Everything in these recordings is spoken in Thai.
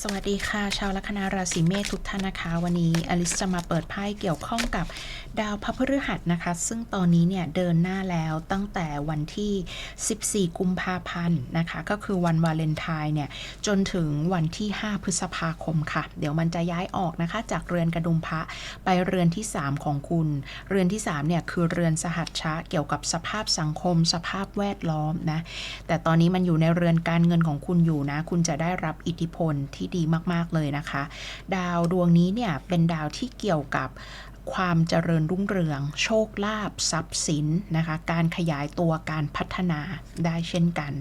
สวัสดีค่ะ ชาวลัคนาราศีเมษทุกท่านนะคะ วันนี้อลิสจะมาเปิดไพ่เกี่ยวข้องกับดาวพระพฤหัสนะคะ ซึ่งตอนนี้เนี่ยเดินหน้าแล้วตั้งแต่วันที่ 14 กุมภาพันธ์นะคะ ก็คือวันวาเลนไทน์เนี่ยจนถึงวันที่ 5 พฤษภาคมค่ะ เดี๋ยวมันจะย้ายออกนะคะ จากเรือนกระดุมพระไปเรือนที่ 3 ของคุณ เรือนที่ 3 เนี่ยคือเรือนสหัชชะเกี่ยวกับสภาพสังคม สภาพแวดล้อมนะแต่ตอนนี้มันอยู่ในเรือนการเงินของคุณอยู่นะ คุณจะได้รับอิทธิพลที่ดีมาก ๆ เลยนะคะ ดาวดวงนี้เนี่ยเป็นดาวที่เกี่ยวกับ ความเจริญรุ่งเรือง โชคลาภทรัพย์สินนะคะการขยายตัวการพัฒนาได้เช่นกัน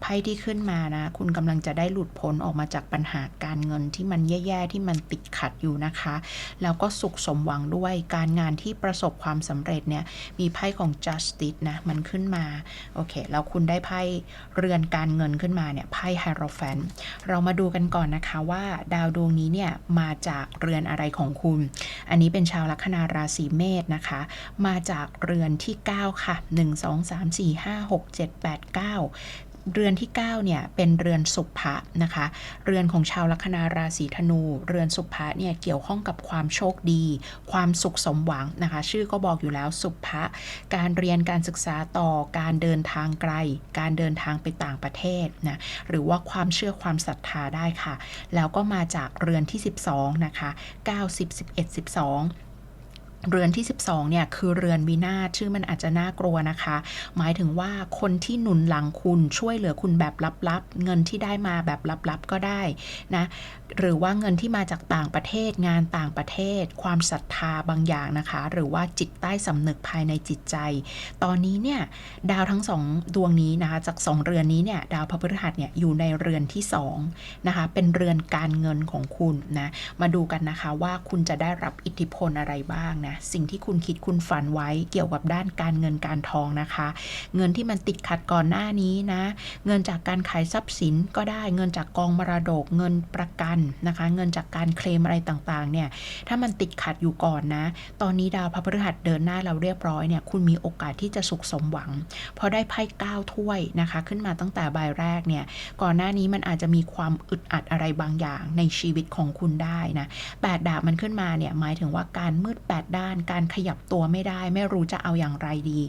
ไพ่ที่ขึ้นมานะ คุณกำลังจะได้หลุดพ้นออกมาจากปัญหาการเงินที่มันแย่ๆที่มันติดขัดอยู่นะคะ แล้วก็สุขสมหวังด้วยการงานที่ประสบความสำเร็จเนี่ยมีไพ่ของ justice นะมันขึ้นมาโอเคแล้วคุณได้ไพ่เรือนการเงินขึ้นมาเนี่ยไพ่ hierophant เรามาดูกันก่อนนะคะว่าดาวดวงนี้เนี่ยมาจากเรือนอะไรของคุณ อันนี้เป็นชาวลัคนาราศีเมษนะคะ มาจากเรือนที่ 9 ค่ะ 1 2 3 4 5 6 7 8 9เรือนที่ 9 เนี่ย เป็นเรือนสุภะนะคะ เรือนของชาวลัคนาราศีธนู เรือนสุภะเนี่ย เกี่ยวข้องกับความโชคดี ความสุขสมหวังนะคะ ชื่อก็บอกอยู่แล้วสุภะการเรียนการศึกษาต่อการเดินทางไกล การเดินทางไปต่างประเทศนะหรือว่าความเชื่อความศรัทธาได้ค่ะ แล้วก็มาจากเรือนที่ 12 นะคะ 9 10 11 12 เรือนที่ 12เนี่ยคือเรือนวินาศชื่อมันอาจจะน่ากลัวนะคะ หมายถึงว่าคนที่หนุนหลังคุณช่วยเหลือคุณแบบลับๆ เงินที่ได้มาแบบลับๆก็ได้นะหรือว่าเงินที่มาจากต่างประเทศงานต่างประเทศ ความศรัทธาบางอย่างนะคะ หรือว่าจิตใต้สำนึกภายในจิตใจ ตอนนี้เนี่ยดาวทั้งสองดวงนี้นะคะจากสองเรือนนี้เนี่ยดาวพระพฤหัสเนี่ยอยู่ในเรือนที่2นะคะเป็นเรือนการเงินของคุณนะมาดูกันนะคะว่าคุณจะได้รับอิทธิพลอะไรบ้างนะสิ่งที่คุณคิดคุณฝันไว้เกี่ยวกับด้านการเงินการทองนะคะ เงินที่มันติดขัดก่อนหน้านี้นะ เงินจากการขายทรัพย์สินก็ได้เงินจากกองมรดกเงินประกันนะคะ เงินจากการเคลมอะไรต่างๆเนี่ยถ้ามันติดขัดอยู่ก่อนนะ ตอนนี้ดาวพระพฤหัสเดินหน้าเราเรียบร้อยเนี่ยคุณมีโอกาสที่จะสุขสมหวัง พอได้ไพ่เก้าถ้วยนะคะ ขึ้นมาตั้งแต่ใบแรกเนี่ยก่อนหน้านี้มันอาจจะมีความอึดอัดอะไรบางอย่างในชีวิตของคุณได้นะแปดดาบมันขึ้นมาเนี่ยหมายถึงว่าการมืดแปดด้าน การขยับตัวไม่ได้ ไม่รู้จะเอาอย่างไรดี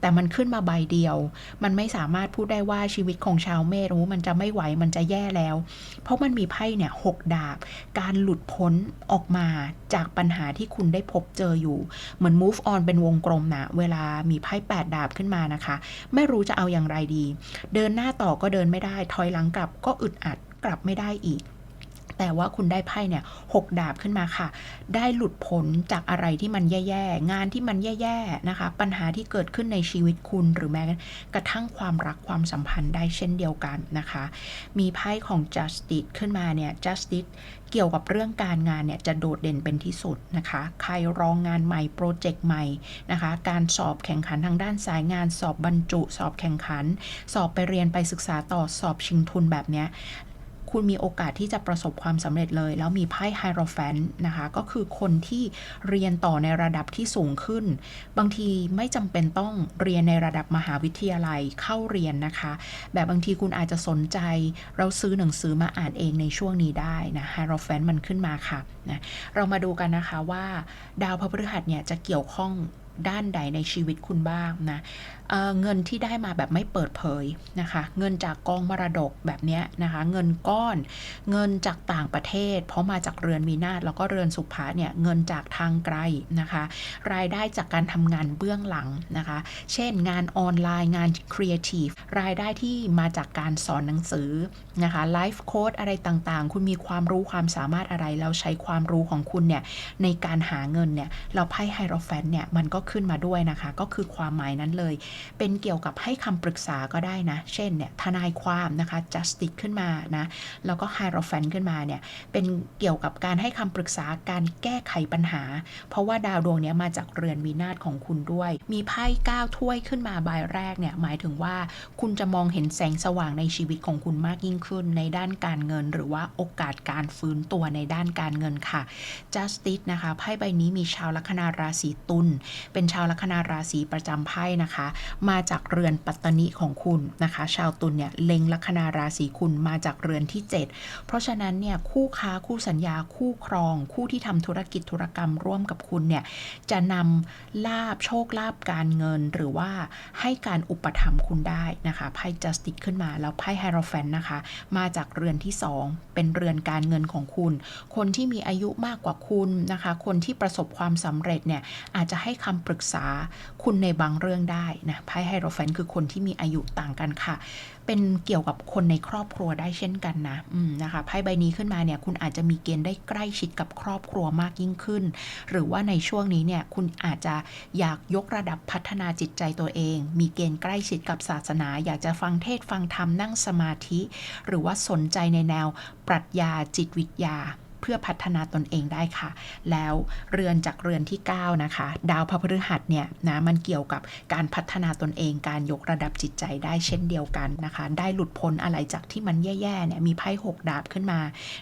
แต่มันขึ้นมาใบเดียว มันไม่สามารถพูดได้ว่าชีวิตของชาวเมรู้มันจะไม่ไหวมันจะแย่แล้ว เพราะมันมีไพ่เนี่ยหกดาบ การหลุดพ้นออกมาจากปัญหาที่คุณได้พบเจออยู่ เหมือน move on เป็นวงกลมนะ เวลามีไพ่แปดดาบขึ้นมานะคะ ไม่รู้จะเอาอย่างไรดี เดินหน้าต่อก็เดินไม่ได้ ถอยหลังกลับก็อึดอัดกลับไม่ได้อีก แต่ว่าคุณได้ไพ่เนี่ยหกดาบขึ้นมาค่ะ ได้หลุดพ้นจากอะไรที่มันแย่ๆ งานที่มันแย่ๆ นะคะ ปัญหาที่เกิดขึ้นในชีวิตคุณหรือแม้กระทั่งความรักความสัมพันธ์ได้เช่นเดียวกันนะคะ มีไพ่ของ justice ขึ้นมาเนี่ย justice เกี่ยวกับเรื่องการงานเนี่ยจะโดดเด่นเป็นที่สุดนะคะ ใครรองงานใหม่โปรเจกต์ใหม่นะคะ การสอบแข่งขันทางด้านสายงาน สอบบรรจุ สอบแข่งขัน สอบไปเรียนไปศึกษาต่อสอบชิงทุนแบบเนี้ย คุณมีโอกาสที่จะประสบความสำเร็จเลย แล้วมีไพ่ไฮโรแฟนนะคะ ก็คือคนที่เรียนต่อในระดับที่สูงขึ้น บางทีไม่จำเป็นต้องเรียนในระดับมหาวิทยาลัยเข้าเรียนนะคะ แบบบางทีคุณอาจจะสนใจ เราซื้อหนังสือมาอ่านเองในช่วงนี้ได้นะไฮโรแฟนมันขึ้นมาค่ะนะเรามาดูกันนะคะว่า ดาวพระพฤหัสเนี่ยจะเกี่ยวข้อง ด้านใดในชีวิตคุณบ้างนะเเงินที่ได้มาแบบไม่เปิดเผยนะคะ เงินจากกองมรดกแบบนี้นะคะ เงินก้อน เงินจากต่างประเทศ เพราะมาจากเรือนวินาศแล้วก็เรือนสุภาเนี่ยเงินจากทางไกลนะคะ รายได้จากการทำงานเบื้องหลังนะคะ เช่นงานออนไลน์งานครีเอทีฟรายได้ที่มาจากการสอนหนังสือนะคะไลฟ์โค้ดอะไรต่างๆ คุณมีความรู้ความสามารถอะไรแล้วใช้ความรู้ของคุณเนี่ยในการหาเงินเนี่ยเราไพ่ไฮโรแฟนเนี่ยมันก็ขึ้นมาด้วยนะคะ ก็คือความหมายนั้นเลย เป็นเกี่ยวกับให้คำปรึกษาก็ได้นะ เช่นเนี่ยทนายความนะคะ justice ขึ้นมานะแล้วก็ hierophant ขึ้นมาเนี่ยเป็นเกี่ยวกับการให้คำปรึกษาการแก้ไขปัญหา เพราะว่าดาวดวงนี้มาจากเรือนวินาศของคุณด้วย มีไพ่ก้าวถ้วยขึ้นมาใบแรกเนี่ยหมายถึงว่าคุณจะมองเห็นแสงสว่างในชีวิตของคุณมากยิ่งขึ้นในด้านการเงิน หรือว่าโอกาสการฟื้นตัวในด้านการเงินค่ะ justice นะคะไพ่ใบนี้มีชาวลัคนาราศีตุลเป็นชาวลัคนาราศีประจำไพ่นะคะ มาจากเรือนปัตตนิของคุณนะคะ ชาวตุลเนี่ยเล็งลัคนาราศีคุณมาจากเรือนที่ 7 เพราะฉะนั้นเนี่ยคู่ค้าคู่สัญญาคู่ครอง คู่ที่ทำธุรกิจธุรกรรมร่วมกับคุณเนี่ยจะนำลาบโชคลาภการเงินหรือว่าให้การอุปถัมภ์คุณได้นะคะไพ่ justice ขึ้นมาแล้วไพ่ hierophant นะคะ มาจากเรือนที่ 2 เป็นเรือนการเงินของคุณ คนที่มีอายุมากกว่าคุณนะคะ คนที่ประสบความสำเร็จเนี่ยอาจจะให้คำปรึกษาคุณในบางเรื่องได้นะไพ่ hierophant คือคนที่มีอายุต่างกันค่ะ เป็นเกี่ยวกับคนในครอบครัวได้เช่นกันนะนะคะไพ่ใบนี้ขึ้นมาเนี่ยคุณอาจจะมีเกณฑ์ได้ใกล้ชิดกับครอบครัวมากยิ่งขึ้น หรือว่าในช่วงนี้เนี่ยคุณอาจจะอยากยกระดับพัฒนาจิตใจตัวเอง มีเกณฑ์ใกล้ชิดกับศาสนา อยากจะฟังเทศฟังธรรมนั่งสมาธิ หรือว่าสนใจในแนวปรัชญาจิตวิทยา เพื่อพัฒนาตนเองได้ค่ะ แล้วเรือนจากเรือนที่ 9 นะคะ ดาวพฤหัสเนี่ยนะมันเกี่ยวกับการพัฒนาตนเองการยกระดับจิตใจได้เช่นเดียวกันนะคะ ได้หลุดพ้นอะไรจากที่มันแย่ๆเนี่ยมีไพ่หกดาบขึ้นมา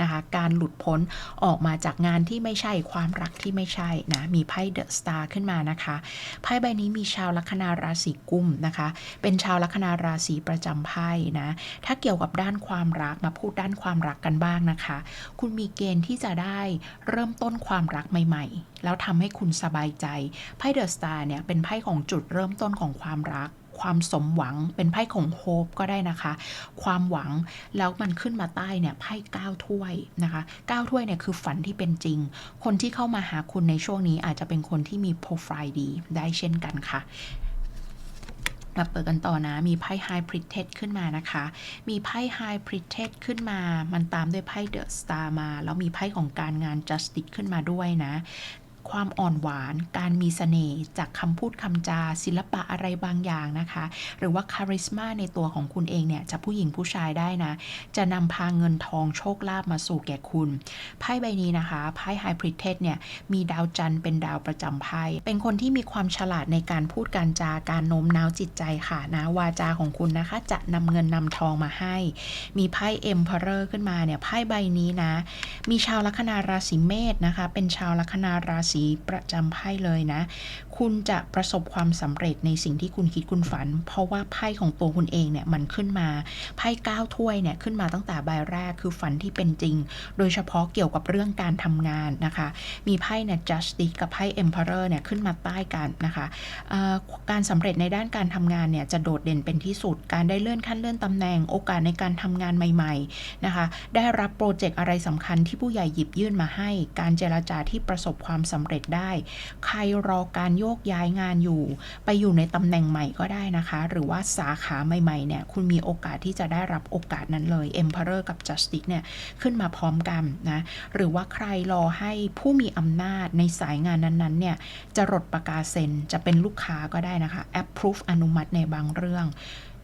นะคะ การหลุดพ้นออกมาจากงานที่ไม่ใช่ความรักที่ไม่ใช่นะมีไพ่เดอะสตาร์ขึ้นมานะคะไพ่ใบนี้มีชาวลัคนาราศีกุมนะคะ เป็นชาวลัคนาราศีประจำไพ่นะถ้าเกี่ยวกับด้านความรักมาพูดด้านความรักกันบ้างนะคะ คุณมีเกณฑ์ที่จะได้เริ่มต้นความรักใหม่ ๆ แล้วทำให้คุณสบายใจ ไพ่เดอะสตาร์เนี่ยเป็นไพ่ของจุดเริ่มต้นของความรัก ความสมหวังเป็นไพ่ของโฮปก็ได้นะคะ ความหวังแล้วมันขึ้นมาใต้เนี่ยไพ่เก้าถ้วยนะคะเก้าถ้วยเนี่ยคือฝันที่เป็นจริง คนที่เข้ามาหาคุณในช่วงนี้อาจจะเป็นคนที่มีโปรไฟล์ดีได้เช่นกันค่ะ มาเปิดกันต่อนะ มีไพ่ High p r i t e d ขึ้นมานะคะ มีไพ่ High p r i t e d ขึ้นมา มันตามด้วยไพ่ The Star มา แล้วมีไพ่ของการงาน Justice ขึ้นมาด้วยนะ ความอ่อนหวาน การมีเสน่ห์จากคำพูดคำจา ศิลปะอะไรบางอย่างนะคะ หรือว่าคาริสมาในตัวของคุณเองเนี่ยจะผู้หญิงผู้ชายได้นะ จะนำพาเงินทองโชคลาภมาสู่แก่คุณ ไพ่ใบนี้นะคะไพ่ High Priestess เนี่ยมีดาวจันทร์เป็นดาวประจำไพ่เป็นคนที่มีความฉลาดในการพูดการจาการโน้มน้าวจิตใจค่ะนะวาจาของคุณนะคะ จะนำเงินนำทองมาให้ มีไพ่ Emperor ขึ้นมาเนี่ยไพ่ใบนี้นะ มีชาวลัคนาราศีเมษนะคะ เป็นชาวลัคนาราศีประจำไพ่เลยนะ คุณจะประสบความสำเร็จในสิ่งที่คุณคิดคุณฝัน เพราะว่าไพ่ของตัวคุณเองเนี่ยมันขึ้นมาไพ่เก้าถ้วยเนี่ยขึ้นมาตั้งแต่ใบแรกคือฝันที่เป็นจริง โดยเฉพาะเกี่ยวกับเรื่องการทำงานนะคะ มีไพ่เนี่ย justice กับไพ่ emperor เนี่ยขึ้นมาใต้กันนะคะการสำเร็จในด้านการทำงานเนี่ยจะโดดเด่นเป็นที่สุด การได้เลื่อนขั้นเลื่อนตำแหน่งโอกาสในการทำงานใหม่ๆนะคะ ได้รับโปรเจกต์อะไรสำคัญที่ผู้ใหญ่หยิบยื่นมาให้ การเจรจาที่ประสบความสำเร็จได้ ใครรอการโยกย้ายงานอยู่ ไปอยู่ในตำแหน่งใหม่ก็ได้นะคะ หรือว่าสาขาใหม่ๆเนี่ยคุณมีโอกาสที่จะได้รับโอกาสนั้นเลย Emperor กับ Justice เนี่ยขึ้นมาพร้อมกันนะหรือว่าใครรอให้ผู้มีอำนาจในสายงานนั้นๆเนี่ยจะรดประกาศเซ็นจะเป็นลูกค้าก็ได้นะคะ approve อนุมัติในบางเรื่อง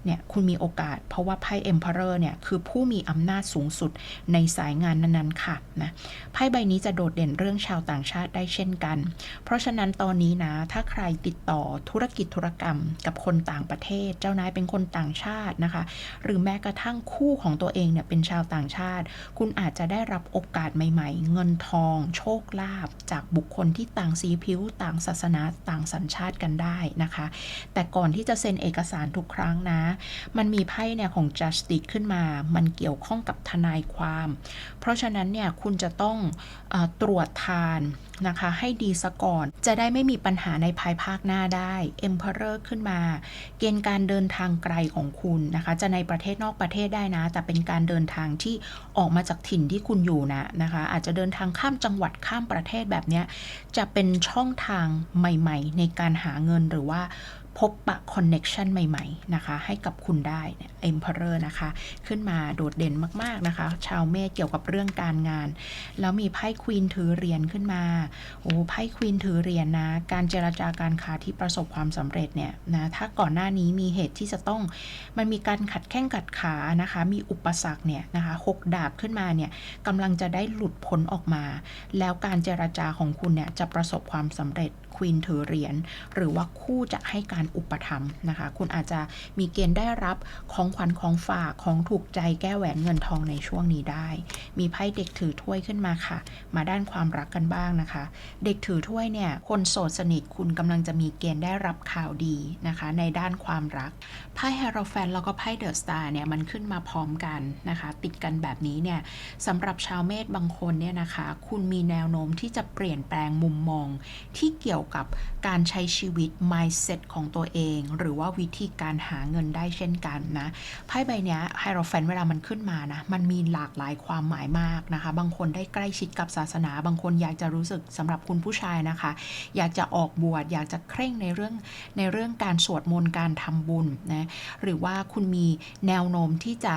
เนี่ยคุณมีโอกาส เพราะว่าไพ่ Emperor เนี่ยคือผู้มีอำนาจสูงสุดในสายงานนั้นๆค่ะนะไพ่ใบนี้จะโดดเด่นเรื่องชาวต่างชาติได้เช่นกัน เพราะฉะนั้นตอนนี้นะ ถ้าใครติดต่อธุรกิจธุรกรรม กับคนต่างประเทศ เจ้านายเป็นคนต่างชาตินะคะ หรือแม้กระทั่งคู่ของตัวเองเนี่ยเป็นชาวต่างชาติ คุณอาจจะได้รับโอกาสใหม่ ๆ เงินทอง โชคลาภจากบุคคลที่ต่างสีผิว ต่างศาสนา ต่างสัญชาติกันได้นะคะ แต่ก่อนที่จะเซ็นเอกสารทุกครั้งนะมันมีไพ่เนี่ยของ justice ขึ้นมา มันเกี่ยวข้องกับทนายความ เพราะฉะนั้นเนี่ยคุณจะต้องอตรวจทานนะคะ ให้ดีซะก่อน จะได้ไม่มีปัญหาในภายภาคหน้าได้ Emperor ขึ้นมา เกณฑ์การเดินทางไกลของคุณนะคะ จะในประเทศนอกประเทศได้นะ แต่เป็นการเดินทางที่ออกมาจากถิ่นที่คุณอยู่นะนะคะ อาจจะเดินทางข้ามจังหวัดข้ามประเทศแบบเนี้ยจะเป็นช่องทางใหม่ ๆ ในการหาเงินหรือว่า พบปะคอนเน็ชันใหม่ๆนะคะให้กับคุณได้เนี่ย Emperor นะคะ ขึ้นมาโดดเด่นมากๆนะคะ ชาวเมษเกี่ยวกับเรื่องการงาน แล้วมีไพ่ควีนถือเหรียญขึ้นมาโอ้ไพ่ควีนถือเหรียญนะการเจรจาการค้าที่ประสบความสำเร็จเนี่ยนะถ้าก่อนหน้านี้มีเหตุที่จะต้องมันมีการขัดแข้งขัดขานะคะ มีอุปสรรคเนี่ยนะคะหกดาบขึ้นมาเนี่ยกำลังจะได้หลุดพ้นออกมา แล้วการเจรจาของคุณเนี่ยจะประสบความสำเร็จ ควีนถือเหรียญหรือว่าคู่จะให้การอุปถัมภ์นะคะ คุณอาจจะมีเกณฑ์ได้รับของขวัญของฝากของถูกใจแก้แหวนเงินทองในช่วงนี้ได้ มีไพ่เด็กถือถ้วยขึ้นมาค่ะ มาด้านความรักกันบ้างนะคะ เด็กถือถ้วยเนี่ยคนโสดสนิทคุณกำลังจะมีเกณฑ์ได้รับข่าวดีนะคะ ในด้านความรักไพ่เฮโรแฟนแล้วก็ไพ่เดอะสตาร์เนี่ยมันขึ้นมาพร้อมกันนะคะ ติดกันแบบนี้เนี่ยสำหรับชาวเมษบางคนเนี่ยนะคะ คุณมีแนวโน้มที่จะเปลี่ยนแปลงมุมมองที่เกี่ยวกับ การใช้ชีวิต mindset ของตัวเอง หรือว่าวิธีการหาเงินได้เช่นกันนะไพ่ใบเนี้ยไฮโรแฟนเวลามันขึ้นมานะมันมีหลากหลายความหมายมากนะคะ บางคนได้ใกล้ชิดกับศาสนา บางคนอยากจะรู้สึกสำหรับคุณผู้ชายนะคะ อยากจะออกบวชอยากจะเคร่งในเรื่องในเรื่องการสวดมนต์การทำบุญนะหรือว่าคุณมีแนวโน้มที่จะ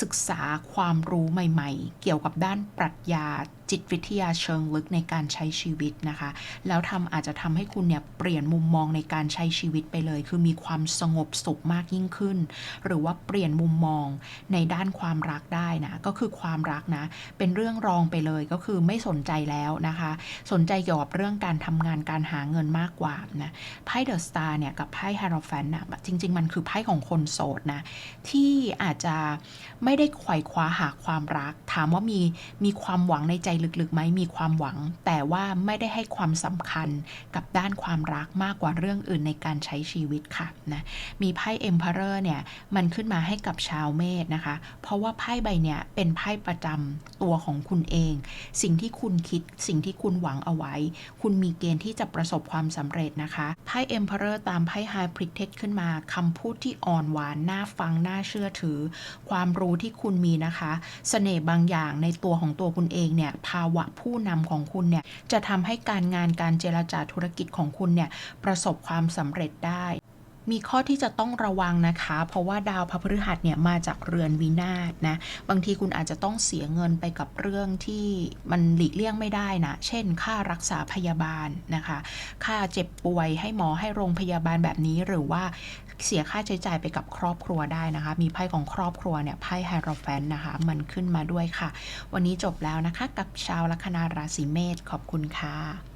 ศึกษาความรู้ใหม่ ๆ เกี่ยวกับด้านปรัชญาจิตวิทยาเชิงลึกในการใช้ชีวิตนะคะ แล้วทำอาจจะทำให้คุณเนี่ยเปลี่ยนมุมมองในการใช้ชีวิตไปเลย คือมีความสงบสุขมากยิ่งขึ้น หรือว่าเปลี่ยนมุมมองในด้านความรักได้นะ ก็คือความรักนะ เป็นเรื่องรองไปเลยก็คือไม่สนใจแล้วนะคะ สนใจเกี่ยวกับเรื่องการทำงานการหาเงินมากกว่านะไพ่เดอะสตาร์เนี่ยกับไพ่ฮารอแฟนนะจริง ๆ มันคือไพ่ของคนโสดนะ ที่อาจจะไม่ได้ไขว่คว้าหาความรัก ถามว่ามีมีความหวังในใจลึกๆไหมมีความหวัง แต่ว่าไม่ได้ให้ความสำคัญกับด้านความรักมากกว่าเรื่องอื่นในการใช้ชีวิตค่ะนะมีไพ่ Emperor เนี่ยมันขึ้นมาให้กับชาวเมษนะคะ เพราะว่าไพ่ใบเนี้ยเป็นไพ่ประจำตัวของคุณเอง สิ่งที่คุณคิดสิ่งที่คุณหวังเอาไว้ คุณมีเกณฑ์ที่จะประสบความสำเร็จนะคะไพ่ Emperor ตามไพ่ High Priestess ขึ้นมาคำพูดที่อ่อนหวานน่าฟังน่าเชื่อถือ ความรู้ที่คุณมีนะคะเสน่ห์บางอย่างในตัวของตัวคุณเองเนี่ยภาวะผู้นำของคุณเนี่ยจะทำให้การงานการเจรจาธุรกิจของของคุณเนี่ยประสบความสำเร็จได้ มีข้อที่จะต้องระวังนะคะ เพราะว่าดาวพระพฤหัสเนี่ยมาจากเรือนวินาศนะ บางทีคุณอาจจะต้องเสียเงินไปกับเรื่องที่มันหลีกเลี่ยงไม่ได้นะ เช่น ค่ารักษาพยาบาลนะคะ ค่าเจ็บป่วยให้หมอให้โรงพยาบาลแบบนี้หรือว่าเสียค่าใช้จ่ายไปกับครอบครัวได้นะคะ มีไพ่ของครอบครัวเนี่ยไพ่ไฮโรแฟนนะคะ มันขึ้นมาด้วยค่ะ วันนี้จบแล้วนะคะ กับชาวลัคนาราศีเมษขอบคุณค่ะ